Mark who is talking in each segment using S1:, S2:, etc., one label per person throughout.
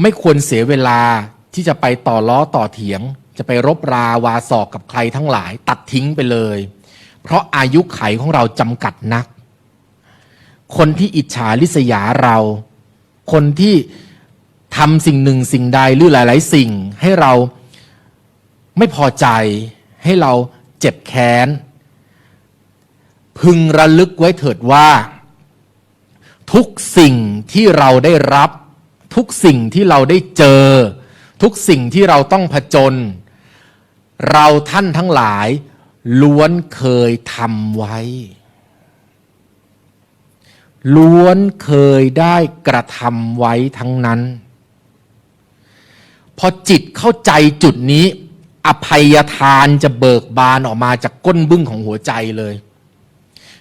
S1: ไม่ควรเสียเวลาที่จะไปต่อล้อต่อเถียง จะไปรบราวาศอกกับใครทั้งหลาย ตัดทิ้งไปเลย เพราะอายุไขของเราจำกัดนัก คนที่อิจฉาริษยาเรา คนที่ทำสิ่งหนึ่งสิ่งใดหรือหลาย ๆ สิ่งให้เราไม่พอใจ ให้เราเจ็บแค้น พึงระลึกไว้เถิดว่า ทุกสิ่งที่เราได้รับ ทุกสิ่งที่เราได้เจอ ทุกสิ่งที่เราต้องผจญเราท่านทั้งหลาย ล้วนเคยทำไว้ ล้วนเคยได้กระทำไว้ทั้งนั้น พอจิตเข้าใจจุดนี้ อภัยทานจะเบิกบานออกมาจากก้นบึ้งของหัวใจเลย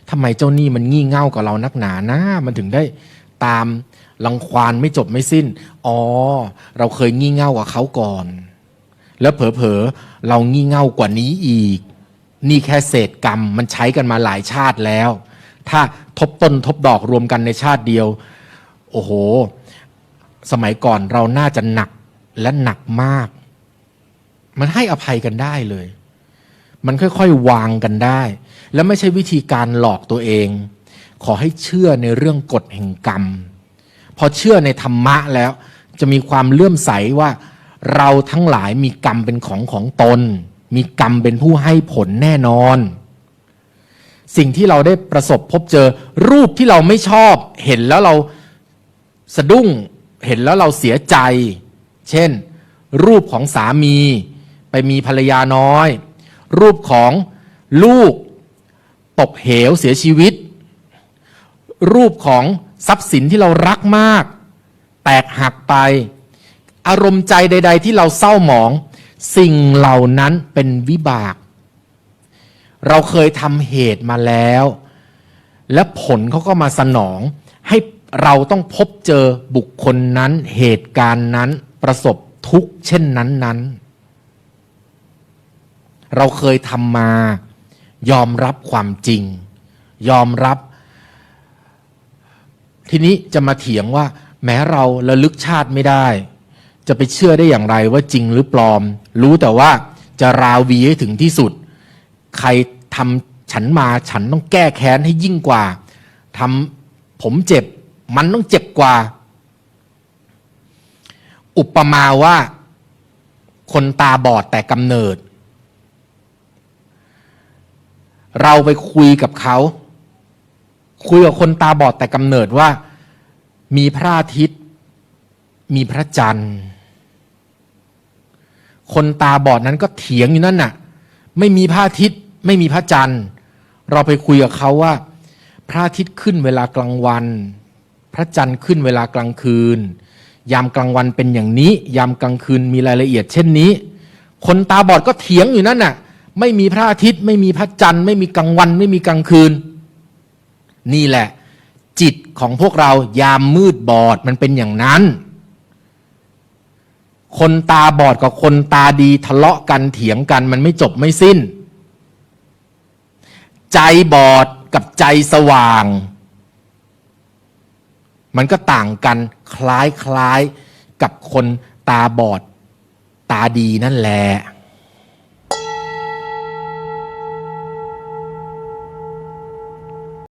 S1: ทำไมเจ้านี้มันงี่เง่ากับเรานักหนานะ มันถึงได้ ตามรังควานไม่จบไม่สิ้น อ๋อ เราเคยงี่เง่ากับเขาก่อน แล้วเผลอๆเรางี่เง่ากว่านี้อีก นี่แค่เศษกรรมมันใช้กันมาหลายชาติแล้ว ถ้าทบต้นทบดอกรวมกันในชาติเดียว โอ้โห สมัยก่อนเราน่าจะหนักและหนักมาก มันให้อภัยกันได้เลย มันค่อยๆวางกันได้ แล้วไม่ใช่วิธีการหลอกตัวเอง ขอให้เชื่อในเรื่องกฎแห่งกรรม พอเชื่อในธรรมะแล้ว จะมีความเลื่อมใสว่า เราทั้งหลายมีกรรมเป็นของของตน มีกรรมเป็นผู้ให้ผลแน่นอน สิ่งที่เราได้ประสบพบเจอ รูปที่เราไม่ชอบ เห็นแล้วเราสะดุ้งเห็นแล้วเราเสียใจ เช่น รูปของสามี ไปมีภรรยาน้อย รูปของลูก ตกเหวเสียชีวิต รูปของทรัพย์สินที่เรารักมาก แตกหักไป อารมณ์ใจใด ๆ ที่เราเศร้าหมอง สิ่งเหล่านั้นเป็นวิบาก เราเคยทำเหตุมาแล้ว และผลเขาก็มาสนอง ให้เราต้องพบเจอบุคคลนั้นเหตุการณ์นั้นประสบทุกเช่นนั้นนั้นเราเคยทำมายอมรับความจริง ยอมรับ ทีนี้จะมาเถียงว่า แม้เราระลึกชาติไม่ได้ จะไปเชื่อได้อย่างไรว่าจริงหรือปลอม รู้แต่ว่าจะราวีให้ถึงที่สุด ใครทำฉันมาฉันต้องแก้แค้นให้ยิ่งกว่าทำผมเจ็บ มันต้องเจ็บกว่า อุปมาว่า คนตาบอดแต่กำเนิด เราไปคุยกับเขา คุยกับคนตาบอดแต่กำเนิดว่า มีพระอาทิตย์ มีพระจันทร์ คนตาบอดนั้นก็เถียงอยู่นั่นน่ะ ไม่มีพระอาทิตย์ ไม่มีพระจันทร์ เราไปคุยกับเขาว่า พระอาทิตย์ขึ้นเวลากลางวัน พระจันทร์ขึ้นเวลากลางคืน ยามกลางวันเป็นอย่างนี้ ยามกลางคืนมีรายละเอียด เช่นนี้ คนตาบอดก็เถียงอยู่นั่นน่ะ ไม่มีพระอาทิตย์ ไม่มีพระจันทร์ ไม่มีกลางวัน ไม่มีกลางคืน นี่แหละ จิตของพวกเรายามมืดบอดมันเป็นอย่างนั้น คนตาบอดกับคนตาดีทะเลาะกันเถียงกัน มันไม่จบไม่สิ้น ใจบอดกับใจสว่าง มันก็ต่างกันคล้ายคล้ายๆกับคนตาบอด ตาดีนั่นแหละ